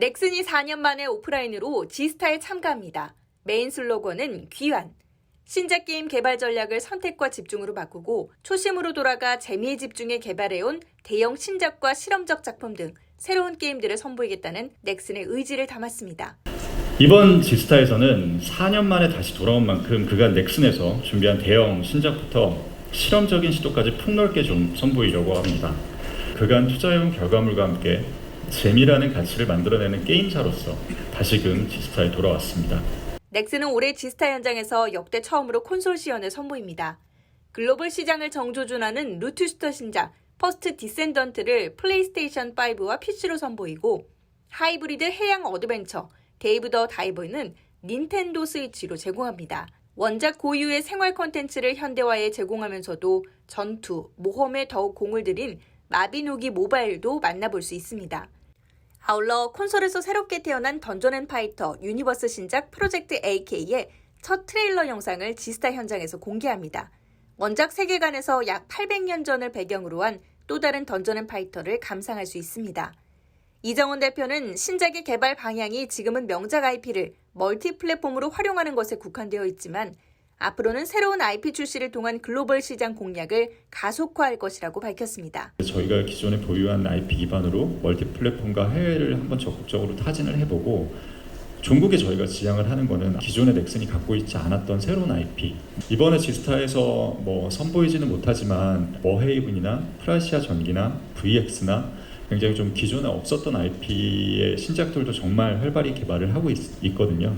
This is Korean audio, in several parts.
넥슨이 4년 만에 오프라인으로 지스타에 참가합니다. 메인 슬로건은 귀환. 신작 게임 개발 전략을 선택과 집중으로 바꾸고 초심으로 돌아가 재미에 집중해 개발해온 대형 신작과 실험적 작품 등 새로운 게임들을 선보이겠다는 넥슨의 의지를 담았습니다. 이번 지스타에서는 4년 만에 다시 돌아온 만큼 그간 넥슨에서 준비한 대형 신작부터 실험적인 시도까지 폭넓게 좀 선보이려고 합니다. 그간 투자해온 결과물과 함께 재미라는 가치를 만들어내는 게임사로서 다시금 지스타에 돌아왔습니다. 넥슨은 올해 지스타 현장에서 역대 처음으로 콘솔 시연을 선보입니다. 글로벌 시장을 정조준하는 루트슈터 신작 퍼스트 디센던트를 플레이스테이션 5와 PC로 선보이고 하이브리드 해양 어드벤처 데이브 더 다이버는 닌텐도 스위치로 제공합니다. 원작 고유의 생활 콘텐츠를 현대화에 제공하면서도 전투, 모험에 더욱 공을 들인 마비노기 모바일도 만나볼 수 있습니다. 아울러 콘솔에서 새롭게 태어난 던전 앤 파이터 유니버스 신작 프로젝트 AK의 첫 트레일러 영상을 지스타 현장에서 공개합니다. 원작 세계관에서 약 800년 전을 배경으로 한 또 다른 던전 앤 파이터를 감상할 수 있습니다. 이정훈 대표는 신작의 개발 방향이 지금은 명작 IP를 멀티 플랫폼으로 활용하는 것에 국한되어 있지만 앞으로는 새로운 IP 출시를 통한 글로벌 시장 공략을 가속화할 것이라고 밝혔습니다. 저희가 기존에 보유한 IP 기반으로 멀티 플랫폼과 해외를 한번 적극적으로 타진을 해보고 종국에 저희가 지향을 하는 거는 기존의 넥슨이 갖고 있지 않았던 새로운 IP 이번에 지스타에서 뭐 선보이지는 못하지만 머헤이븐이나 프라시아 전기나 VX나 굉장히 좀 기존에 없었던 IP의 신작들도 정말 활발히 개발을 하고 있, 거든요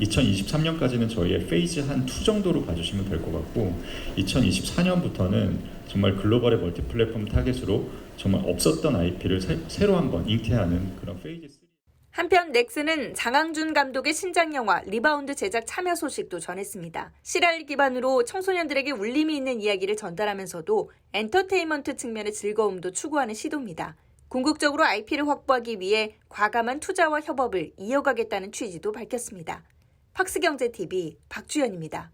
2023년까지는 저희의 페이즈 한 2 정도로 봐주시면 될 것 같고 2024년부터는 정말 글로벌의 멀티 플랫폼 타겟으로 정말 없었던 IP를 새, 로 한번 잉태하는 그런 페이즈 3 한편 넥슨은 장항준 감독의 신작 영화 리바운드 제작 참여 소식도 전했습니다. 실알 기반으로 청소년들에게 울림이 있는 이야기를 전달하면서도 엔터테인먼트 측면의 즐거움도 추구하는 시도입니다. 궁극적으로 IP를 확보하기 위해 과감한 투자와 협업을 이어가겠다는 취지도 밝혔습니다. 팍스경제TV 박주연입니다.